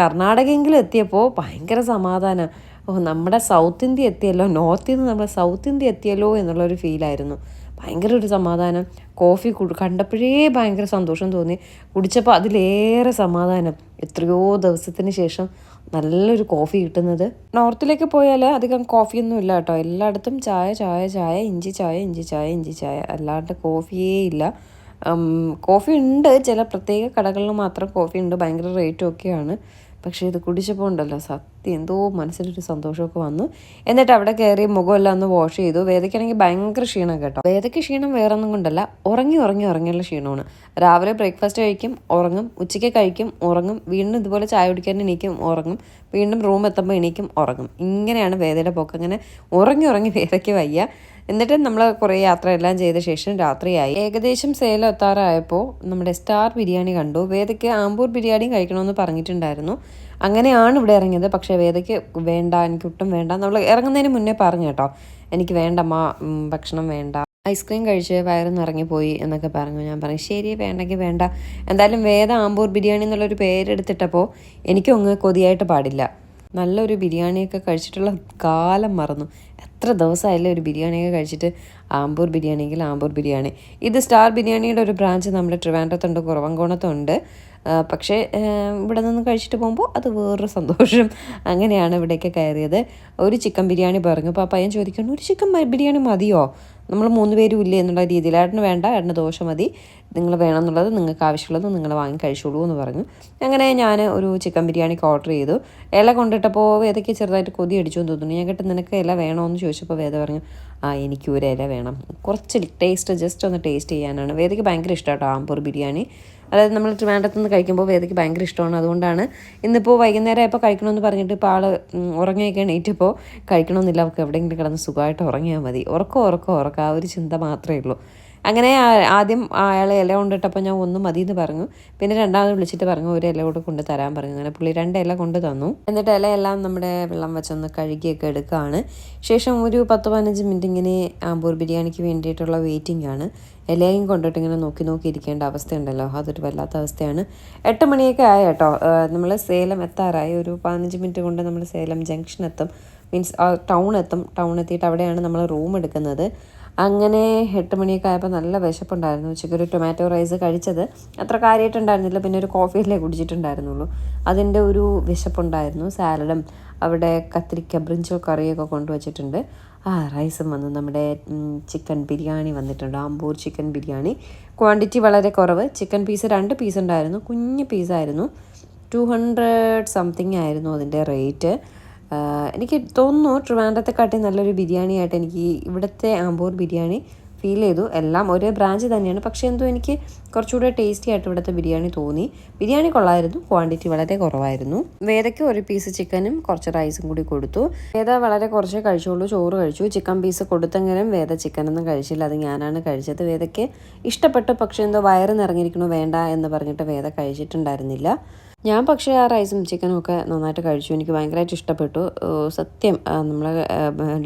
S1: കർണാടകയെങ്കിലും എത്തിയപ്പോൾ ഭയങ്കര സമാധാനം. ഓ നമ്മുടെ സൗത്ത് ഇന്ത്യ എത്തിയല്ലോ നോർത്തിൽ നിന്ന് നമ്മുടെ സൗത്ത് ഇന്ത്യ എത്തിയല്ലോ എന്നുള്ളൊരു ഫീലായിരുന്നു. ഭയങ്കര ഒരു സമാധാനം. കോഫി കണ്ടപ്പോഴേ ഭയങ്കര സന്തോഷം തോന്നി. കുടിച്ചപ്പോൾ അതിലേറെ സമാധാനം. എത്രയോ ദിവസത്തിന് ശേഷം നല്ലൊരു കോഫി കിട്ടുന്നത്. നോർത്തിലേക്ക് പോയാൽ അധികം കോഫിയൊന്നും ഇല്ല കേട്ടോ. എല്ലായിടത്തും ചായ ചായ ചായ ഇഞ്ചി ചായ ഇഞ്ചി ചായ ഇഞ്ചി ചായ. അല്ലാണ്ട് കോഫിയേ ഇല്ല. കോഫി ഉണ്ട്. ചില പ്രത്യേക കടകളിൽ മാത്രം കോഫി ഉണ്ട്. ഭയങ്കര റേറ്റും ഒക്കെയാണ്. പക്ഷേ ഇത് കുടിച്ചപ്പോൾ ഉണ്ടല്ലോ സത്യം എന്തോ മനസ്സിലൊരു സന്തോഷമൊക്കെ വന്നു. എന്നിട്ട് അവിടെ കയറി മുഖമെല്ലാം ഒന്ന് വാഷ് ചെയ്തു. വേദയ്ക്കാണെങ്കിൽ ഭയങ്കര ക്ഷീണം കേട്ടോ. വേദയ്ക്ക് ക്ഷീണം വേറെ ഒന്നും കൊണ്ടല്ല ഉറങ്ങി ഉറങ്ങി ഉറങ്ങിയുള്ള ക്ഷീണമാണ്. രാവിലെ ബ്രേക്ക്ഫാസ്റ്റ് കഴിക്കും ഉറങ്ങും. ഉച്ചയ്ക്ക് കഴിക്കും ഉറങ്ങും. വീണ്ടും ഇതുപോലെ ചായ കുടിക്കാൻ എണീക്കും ഉറങ്ങും. വീണ്ടും റൂം എത്തുമ്പോൾ എണീക്കും ഉറങ്ങും. ഇങ്ങനെയാണ് വേദയുടെ പോക്ക്. അങ്ങനെ ഉറങ്ങി ഉറങ്ങി വേദയ്ക്ക് വയ്യ. എന്നിട്ട് നമ്മൾ കുറേ യാത്രയെല്ലാം ചെയ്ത ശേഷം രാത്രിയായി. ഏകദേശം സേലം എത്താറായപ്പോൾ നമ്മുടെ സ്റ്റാർ ബിരിയാണി കണ്ടു. വേദയ്ക്ക് ആമ്പൂർ ബിരിയാണിയും കഴിക്കണമെന്ന് പറഞ്ഞിട്ടുണ്ടായിരുന്നു. അങ്ങനെയാണ് ഇവിടെ ഇറങ്ങിയത്. പക്ഷേ വേദയ്ക്ക് വേണ്ട എനിക്ക് ഒട്ടും വേണ്ട. നമ്മൾ ഇറങ്ങുന്നതിന് മുന്നേ പറഞ്ഞു കേട്ടോ എനിക്ക് വേണ്ടമ്മ ഭക്ഷണം വേണ്ട. ഐസ്ക്രീം കഴിച്ച് വയറ് നിറങ്ങിപ്പോയി എന്നൊക്കെ പറഞ്ഞു. ഞാൻ പറഞ്ഞു ശരി വേണ്ടെങ്കിൽ വേണ്ട. എന്തായാലും വേദ ആമ്പൂർ ബിരിയാണി എന്നുള്ളൊരു പേരെടുത്തിട്ടപ്പോൾ എനിക്കൊന്ന് കൊതിയായിട്ട് പാടില്ല. നല്ലൊരു ബിരിയാണിയൊക്കെ കഴിച്ചിട്ടുള്ള കാലം മറന്നു. എത്ര ദിവസമായില്ലേ ഒരു ബിരിയാണിയൊക്കെ കഴിച്ചിട്ട് ആമ്പൂർ ബിരിയാണിയെങ്കിൽ ആമ്പൂർ ബിരിയാണി. ഇത് സ്റ്റാർ ബിരിയാണിയുടെ ഒരു ബ്രാഞ്ച് നമ്മുടെ ട്രിവാൻഡ്രത്തുണ്ട് കുറവങ്കോണത്തുണ്ട്. പക്ഷേ ഇവിടെ നിന്ന് കഴിച്ചിട്ട് പോകുമ്പോൾ അത് വേറൊരു സന്തോഷം. അങ്ങനെയാണ് ഇവിടേക്ക് കയറിയത്. ഒരു ചിക്കൻ ബിരിയാണി പറഞ്ഞു. അപ്പോൾ പയ്യൻ ചോദിക്കുന്നു ഒരു ചിക്കൻ ബിരിയാണി മതിയോ? നമ്മൾ മൂന്ന് പേരും ഇല്ല എന്നുള്ള രീതിയിൽ. ഏട്ടന് വേണ്ട ഏട്ടന് ദോശ മതി. നിങ്ങൾ വേണമെന്നുള്ളത് നിങ്ങൾക്ക് ആവശ്യമുള്ളത് നിങ്ങൾ വാങ്ങി കഴിച്ചോളൂ എന്ന് പറഞ്ഞു. അങ്ങനെ ഞാൻ ഒരു ചിക്കൻ ബിരിയാണിക്ക് ഓർഡർ ചെയ്തു. ഇല കൊണ്ടിട്ടപ്പോൾ വേദയ്ക്ക് ചെറുതായിട്ട് കൊതി അടിച്ചു എന്ന് തോന്നുന്നു. ഞാൻ കേട്ട് നിനക്ക് ഇല വേണോ? എന്ന് ചോദിച്ചപ്പോൾ വേദ പറഞ്ഞു ആ എനിക്ക് ഒരു ഇല വേണം. കുറച്ച് ടേസ്റ്റ് ജസ്റ്റ് ഒന്ന് ടേസ്റ്റ് ചെയ്യാനാണ്. വേദയ്ക്ക് ഭയങ്കര ഇഷ്ടമാട്ടോ ആമ്പൂർ ബിരിയാണി. അതായത് നമ്മൾ ട്രിവാൻഡ്രത്ത് നിന്ന് കഴിക്കുമ്പോൾ വേദയ്ക്ക് ഭയങ്കര ഇഷ്ടമാണ്. അതുകൊണ്ടാണ് ഇന്നിപ്പോൾ വൈകുന്നേരം ആയപ്പോൾ കഴിക്കണമെന്ന് പറഞ്ഞിട്ട് ഇപ്പോൾ ആൾ ഉറങ്ങിയൊക്കെ എണീറ്റപ്പോൾ കഴിക്കണമെന്നില്ല അവർക്ക് എവിടെയെങ്കിലും കിടന്ന് സുഖമായിട്ട് ഉറങ്ങിയാൽ മതി. ഉറക്കം ഉറക്കം ഉറക്കം. ആ ഒരു ചിന്ത മാത്രമേ ഉള്ളൂ. അങ്ങനെ ആദ്യം അയാളെ ഇല കൊണ്ടിട്ടപ്പോൾ ഞാൻ ഒന്ന് മതി എന്ന് പറഞ്ഞു. പിന്നെ രണ്ടാമത് വിളിച്ചിട്ട് പറഞ്ഞു ഒരു ഇല കൂടെ കൊണ്ട് തരാൻ പറഞ്ഞു. അങ്ങനെ പുള്ളി രണ്ട് ഇല കൊണ്ട് തന്നു. എന്നിട്ട് ഇലയെല്ലാം നമ്മുടെ വെള്ളം വെച്ചൊന്ന് കഴുകിയൊക്കെ എടുക്കുകയാണ്. ശേഷം ഒരു പത്ത് പതിനഞ്ച് മിനിറ്റ് ഇങ്ങനെ ആമ്പൂർ ബിരിയാണിക്ക് വേണ്ടിയിട്ടുള്ള വെയിറ്റിംഗ് ആണ്. ഇലയും കൊണ്ടിട്ട് ഇങ്ങനെ നോക്കി നോക്കി ഇരിക്കേണ്ട അവസ്ഥയുണ്ടല്ലോ. അതൊരു വല്ലാത്ത അവസ്ഥയാണ്. എട്ട് മണിയൊക്കെ ആയ കേട്ടോ. നമ്മൾ സേലം എത്താറായി. ഒരു പതിനഞ്ച് മിനിറ്റ് കൊണ്ട് നമ്മൾ സേലം ജംഗ്ഷൻ എത്തും. മീൻസ് ടൗൺ എത്തും. ടൗൺ എത്തിയിട്ട് അവിടെയാണ് നമ്മൾ റൂം എടുക്കുന്നത്. അങ്ങനെ എട്ട് മണിയൊക്കെ ആയപ്പോൾ നല്ല വിശപ്പുണ്ടായിരുന്നു. ഉച്ചയ്ക്ക് ഒരു ടൊമാറ്റോ റൈസ് കഴിച്ചത്. അത്ര കാര്യമായിട്ടുണ്ടായിരുന്നില്ല പിന്നെ ഒരു കോഫിയിലേ കുടിച്ചിട്ടുണ്ടായിരുന്നുള്ളൂ. അതിന്റെ ഒരു വിശപ്പുണ്ടായിരുന്നു. സാലഡും അവിടെ കത്തിരിക്ക ബ്രിഞ്ചോ കറിയൊക്കെ കൊണ്ടുവച്ചിട്ടുണ്ട്. ആ റൈസും വന്നു. നമ്മുടെ ചിക്കൻ ബിരിയാണി വന്നിട്ടുണ്ട്. ആമ്പൂർ ചിക്കൻ ബിരിയാണി. ക്വാണ്ടിറ്റി വളരെ കുറവ്. ചിക്കൻ പീസ് രണ്ട് പീസ് ഉണ്ടായിരുന്നു. കുഞ്ഞ് പീസായിരുന്നു ടു ഹൺഡ്രഡ് സംതിങ് ആയിരുന്നു അതിന്റെ റേറ്റ് എനിക്ക് തോന്നുന്നു ട്രിവാൻഡ്രത്തെക്കാട്ടി നല്ലൊരു ബിരിയാണി ആയിട്ട് എനിക്ക് ഇവിടുത്തെ ആമ്പൂർ ബിരിയാണി ഫീൽ ചെയ്തു. എല്ലാം ഒരേ ബ്രാഞ്ച് തന്നെയാണ്. പക്ഷേ എന്തോ എനിക്ക് കുറച്ചുകൂടെ ടേസ്റ്റി ആയിട്ട് ഇവിടുത്തെ ബിരിയാണി തോന്നി. ബിരിയാണി കൊള്ളായിരുന്നു. ക്വാണ്ടിറ്റി വളരെ കുറവായിരുന്നു. വേദയ്ക്ക് ഒരു പീസ് ചിക്കനും കുറച്ച് റൈസും കൂടി കൊടുത്തു. വേദ വളരെ കുറച്ചേ കഴിച്ചുള്ളൂ. ചോറ് കഴിച്ചു. ചിക്കൻ പീസ് കൊടുത്തെങ്കിലും വേദ ചിക്കനൊന്നും കഴിച്ചില്ല. അത് ഞാനാണ് കഴിച്ചത്. വേദയ്ക്ക് ഇഷ്ടപ്പെട്ടു. പക്ഷേ എന്തോ വയറ് നിറഞ്ഞിരിക്കണോ വേണ്ട എന്ന് പറഞ്ഞിട്ട് വേദ കഴിച്ചിട്ടുണ്ടായിരുന്നില്ല. ഞാൻ പക്ഷേ ആ റൈസും ചിക്കനും ഒക്കെ നന്നായിട്ട് കഴിച്ചു. എനിക്ക് ഭയങ്കരമായിട്ട് ഇഷ്ടപ്പെട്ടു. സത്യം നമ്മൾ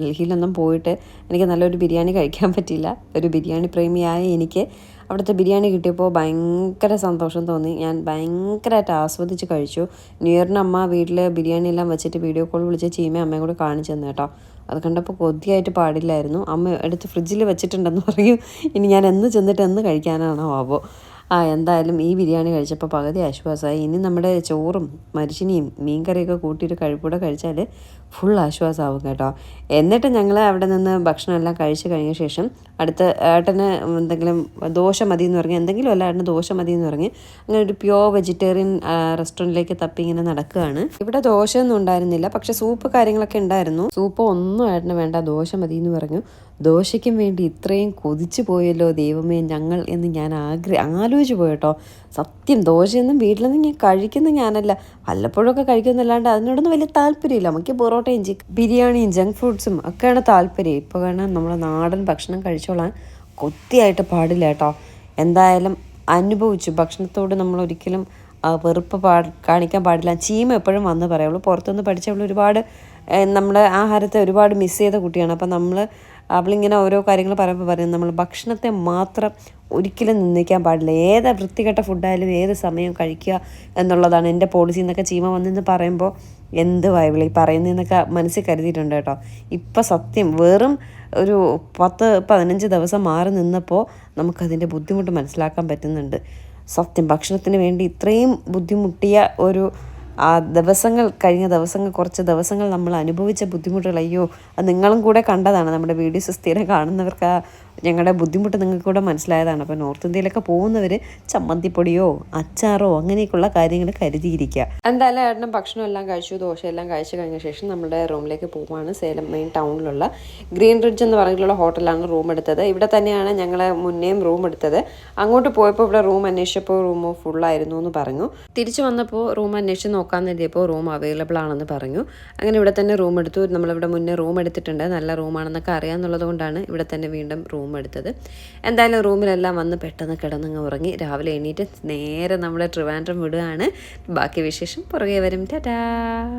S1: ഡൽഹിയിലൊന്നും പോയിട്ട് എനിക്ക് നല്ലൊരു ബിരിയാണി കഴിക്കാൻ പറ്റിയില്ല. ഒരു ബിരിയാണി പ്രേമിയായ എനിക്ക്. അവിടുത്തെ ബിരിയാണി കിട്ടിയപ്പോൾ ഭയങ്കര സന്തോഷം തോന്നി. ഞാൻ ഭയങ്കരമായിട്ട് ആസ്വദിച്ച് കഴിച്ചു. ന്യൂ ഇയറിന് അമ്മ വീട്ടിൽ ബിരിയാണി എല്ലാം വെച്ചിട്ട് വീഡിയോ കോൾ വിളിച്ച് ചീമ അമ്മയും കൂടെ കാണിച്ചു തന്നെ കേട്ടോ. അത് കണ്ടപ്പോൾ കൊതിയായിട്ട് പാടില്ലായിരുന്നു. അമ്മ എടുത്ത് ഫ്രിഡ്ജിൽ വെച്ചിട്ടുണ്ടെന്ന് പറയും. ഇനി ഞാൻ എന്ന് ചെന്നിട്ട് എന്ന് കഴിക്കാനാണോ ആവോ? ആ എന്തായാലും ഈ ബിരിയാണി കഴിച്ചപ്പോൾ പകുതി ആശ്വാസമായി. ഇനി നമ്മുടെ ചോറും മരിച്ചിനിയും മീൻകറിയൊക്കെ കൂട്ടിയിട്ട് കഴിപ്പൂടെ കഴിച്ചാൽ ഫുൾ ആശ്വാസമാവും കേട്ടോ. എന്നിട്ട് ഞങ്ങൾ അവിടെ നിന്ന് ഭക്ഷണമെല്ലാം കഴിച്ച് കഴിഞ്ഞ ശേഷം അടുത്ത ഏട്ടന് എന്തെങ്കിലും ദോശ മതി എന്ന് പറഞ്ഞ് എന്തെങ്കിലും അല്ല ഏട്ടന് ദോശ മതി എന്ന് പറഞ്ഞ് അങ്ങനെ ഒരു പ്യോർ വെജിറ്റേറിയൻ റെസ്റ്റോറന്റിലേക്ക് തപ്പി ഇങ്ങനെ നടക്കുകയാണ്. ഇവിടെ ദോശയൊന്നും ഉണ്ടായിരുന്നില്ല പക്ഷെ സൂപ്പ് കാര്യങ്ങളൊക്കെ ഉണ്ടായിരുന്നു. സൂപ്പ് ഒന്നും ഏട്ടന് വേണ്ട ദോശ മതി എന്ന് പറഞ്ഞു. ദോശയ്ക്കും വേണ്ടി ഇത്രയും കൊതിച്ചു പോയല്ലോ ദൈവമേ ഞങ്ങൾ എന്ന് ഞാൻ ആഗ്രഹ ആലോചിച്ച് പോയിട്ടോ സത്യം ദോശയൊന്നും വീട്ടിലൊന്നും ഞാൻ കഴിക്കുന്ന ഞാനല്ല. വല്ലപ്പോഴൊക്കെ കഴിക്കുന്നല്ലാണ്ട് അതിനോടൊന്നും വലിയ താല്പര്യമില്ല. നമുക്ക് പൊറോട്ടയും ചിക്കൻ ബിരിയാണിയും ജങ്ക് ഫുഡ്സും ഒക്കെയാണ് താല്പര്യം. ഇപ്പോൾ കാരണം നമ്മുടെ നാടൻ ഭക്ഷണം കഴിച്ചോളാൻ കൊത്തിയായിട്ട് പാടില്ല കേട്ടോ. എന്തായാലും അനുഭവിച്ചു. ഭക്ഷണത്തോട് നമ്മൾ ഒരിക്കലും വെറുപ്പ് പാ കാണിക്കാൻ പാടില്ല. ചീമ എപ്പോഴും വന്ന് പറയുള്ളൂ പുറത്തുനിന്ന് പഠിച്ചവൾ ഒരുപാട് നമ്മുടെ ആഹാരത്തെ ഒരുപാട് മിസ് ചെയ്ത കുട്ടിയാണ്. അപ്പം നമ്മൾ അവളിങ്ങനെ ഓരോ കാര്യങ്ങൾ പറയുമ്പോൾ പറയും നമ്മൾ ഭക്ഷണത്തെ മാത്രം ഒരിക്കലും നിന്ദിക്കാൻ പാടില്ല. ഏത് വൃത്തികെട്ട ഫുഡായാലും ഏത് സമയം കഴിക്കുക എന്നുള്ളതാണ് എന്റെ പോളിസി എന്നൊക്കെ ചീമ വന്നെന്ന് പറയുമ്പോൾ എന്ത് ഇവിളി പറയുന്നതെന്നൊക്കെ മനസ്സിൽ കരുതിയിട്ടുണ്ട് കേട്ടോ. ഇപ്പം സത്യം വെറും ഒരു പത്ത് പതിനഞ്ച് ദിവസം മാറി നിന്നപ്പോൾ നമുക്കതിന്റെ ബുദ്ധിമുട്ട് മനസ്സിലാക്കാൻ പറ്റുന്നുണ്ട്. സത്യം ഭക്ഷണത്തിന് വേണ്ടി ഇത്രയും ബുദ്ധിമുട്ടിയ ഒരു ആ ദിവസങ്ങൾ കഴിഞ്ഞ ദിവസങ്ങൾ കുറച്ച് ദിവസങ്ങൾ നമ്മൾ അനുഭവിച്ച ബുദ്ധിമുട്ടുകൾ അയ്യോ അത് നിങ്ങളും കൂടെ കണ്ടതാണ്. നമ്മുടെ വീഡിയോസ് സ്ഥിരം കാണുന്നവർക്ക് ആ ഞങ്ങളുടെ ബുദ്ധിമുട്ട് നിങ്ങൾക്ക് കൂടെ മനസ്സിലായതാണ്. അപ്പോൾ നോർത്ത് ഇന്ത്യയിലൊക്കെ പോകുന്നവർ ചമ്മന്തിപ്പൊടിയോ അച്ചാറോ അങ്ങനെയൊക്കെയുള്ള കാര്യങ്ങൾ കരുതിയിരിക്കുക. എന്തായാലും ഏട്ടനും ഭക്ഷണം എല്ലാം കഴിച്ചു ദോശയെല്ലാം കഴിച്ചു കഴിഞ്ഞ ശേഷം നമ്മുടെ റൂമിലേക്ക് പോവുകയാണ്. സേലം മെയിൻ ടൗണിലുള്ള ഗ്രീൻ റിഡ്ജ് എന്ന് പറഞ്ഞിട്ടുള്ള ഹോട്ടലാണ് റൂം എടുത്തത്. ഇവിടെ തന്നെയാണ് ഞങ്ങൾ മുന്നേയും റൂം എടുത്തത്. അങ്ങോട്ട് പോയപ്പോൾ ഇവിടെ റൂം അന്വേഷിച്ചപ്പോൾ റൂം ഫുള്ളായിരുന്നു എന്ന് പറഞ്ഞു. തിരിച്ചു വന്നപ്പോൾ റൂം അന്വേഷിച്ച് നോക്കാൻ എഴുതിയപ്പോൾ റൂം അവൈലബിൾ ആണെന്ന് പറഞ്ഞു. അങ്ങനെ ഇവിടെ തന്നെ റൂം എടുത്തു. നമ്മളിവിടെ മുന്നേ റൂം എടുത്തിട്ടുണ്ട്. നല്ല റൂമാണെന്നൊക്കെ അറിയാമെന്നുള്ളത് കൊണ്ടാണ് ഇവിടെ തന്നെ വീണ്ടും റൂം എടുത്തത്. എന്തായാലും റൂമിലെല്ലാം വന്ന് പെട്ടെന്ന് കിടന്നങ്ങ് ഉറങ്ങി. രാവിലെ എണീറ്റ് നേരെ നമ്മൾ ട്രിവാൻഡ്രം വിടുകയാണ്. ബാക്കി വിശേഷം പുറകെ വരും. ടാറ്റാ!